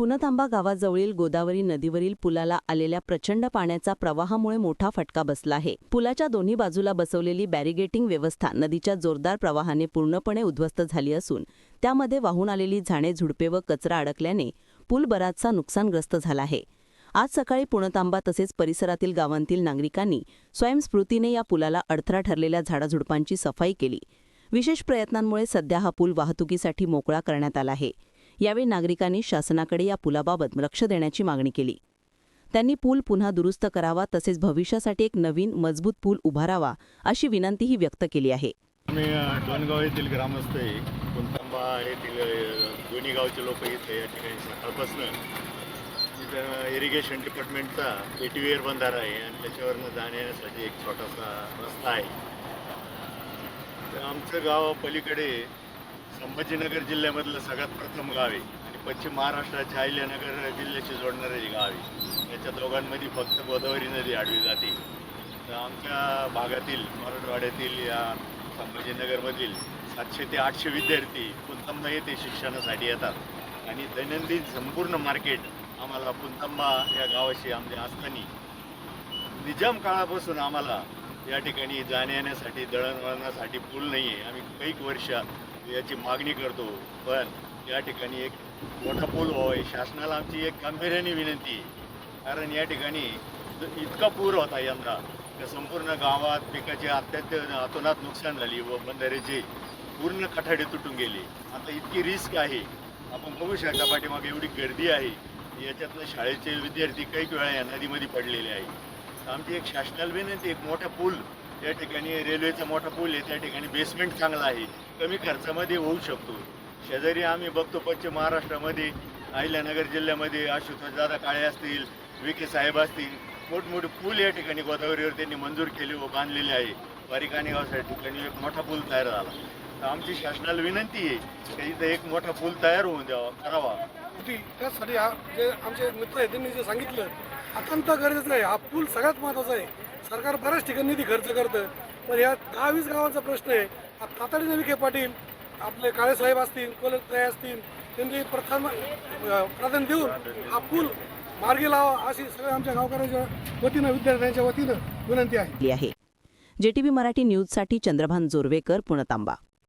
पुनतांबा गावाजवळील गोदावरी नदीवरील पुलाला आलेल्या प्रचंड पाण्याचा प्रवाहामुळे मोठा फटका बसला आहे. पुलाच्या दोन्ही बाजूला बसवलेली बॅरिगेटिंग व्यवस्था नदीच्या जोरदार प्रवाहाने पूर्णपणे उद्ध्वस्त झाली असून त्यामध्ये वाहून आलेली झाडे झुडपे व कचरा अडकल्याने पूल बराचसा नुकसानग्रस्त झाला आहे. आज सकाळी पुणतांबा तसेच परिसरातील गावांतील नागरिकांनी स्वयंस्फूर्तीने या पुलाला अडथळा ठरलेल्या झाडाझुडपांची सफाई केली. विशेष प्रयत्नांमुळे सध्या हा पूल वाहतुकीसाठी मोकळा करण्यात आला आहे. यावेळी नागरिकांनी शासनाकडे या पुलाबाबत लक्ष देण्याची मागणी केली. त्यांनी पूल पुन्हा दुरुस्त करावा तसेच भविष्यासाठी एक नवीन मजबूत पूल उभारावा अशी विनंतीही व्यक्त केली आहे. आम्ही डोणगाव येथील ग्रामस्थ आहे. येथील दोन्ही गावचे लोक इथे या ठिकाणी सकाळपासून इरिगेशन डिपार्टमेंटचा एटीवेअर बंधारा आहे आणि त्याच्यावरनं जाण्यासाठी एक छोटासा रस्ता आहे. तर आमचं गाव पलीकडे संभाजीनगर जिल्ह्यामधलं सगळ्यात प्रथम गाव आहे. आणि पश्चिम महाराष्ट्राच्या अहिल्यानगर जिल्ह्याशी जोडणारे हे गाव आहे. याच्या दोघांमध्ये फक्त गोदावरी नदी आडवी जाते. तर आमच्या भागातील मराठवाड्यातील या संभाजीनगरमधील सातशे ते आठशे विद्यार्थी पुंतंबा येथे शिक्षणासाठी येतात. आणि दैनंदिन संपूर्ण मार्केट आम्हाला पुंतंबा या गावाशी आमच्या असताना निजाम काळापासून आम्हाला या ठिकाणी जाण्या येण्यासाठी दळणवळणासाठी पूल नाही आहे आम्ही कैक वर्ष याची मागणी करतो. पण या ठिकाणी एक मोठा पूल व्हावा आहे शासनाला आमची एक गांभीर्याने विनंती आहे. कारण या ठिकाणी इतका पूर होता यंदा त्या संपूर्ण गावात पिकाचे अत्यंत अतोनात नुकसान झाली व बंधाऱ्याचे पूर्ण कठाडे तुटून गेले. आता इतकी रिस्क आहे. आपण बघू शकता पाठीमागे एवढी गर्दी आहे. याच्यातनं शाळेचे विद्यार्थी काही वेळा या नदीमध्ये पडलेले आहे आमची एक शासनाला विनंती एक मोठा पूल या ठिकाणी रेल्वेचा मोठा पूल आहे त्या ठिकाणी बेसमेंट चांगला आहे. कमी खर्चामध्ये होऊ शकतो. शेजारी आम्ही बघतो पश्चिम महाराष्ट्रामध्ये अहिल्यानगर जिल्ह्यामध्ये आशुतोष दादा काळे असतील विखे साहेब असतील मोठमोठे पूल या ठिकाणी गोदावरीवर त्यांनी मंजूर केले व बांधलेले आहे. वारिकाणी गावाच्या ठिकाणी एक मोठा पूल तयार झाला. तर आमची शासनाला विनंती आहे की इथं एक मोठा पूल तयार होऊन द्यावा करावा. त्यासाठी हा जे आमचे मित्र आहेत त्यांनी जे सांगितलं अत्यंत गरजेचं आहे हा पूल सगळ्यात महत्त्वाचा आहे. सरकार बऱ्याच ठिकाणी निधी खर्च करतं. पण ह्या दहा वीस गावांचा प्रश्न आहे. हा तातडीने विखे पाटील आपले काळेसाहेब असतील कोलताई असतील त्यांनी प्रथम प्राधान्य देऊन हा पूल मार्गी लावा अशी सगळ्या आमच्या गावकऱ्यांच्या वतीनं विद्यार्थ्यांच्या वतीनं विनंती आहे. आहे. जेटीबी मराठी न्यूजसाठी चंद्रभान जोरवेकर पुणतांबा.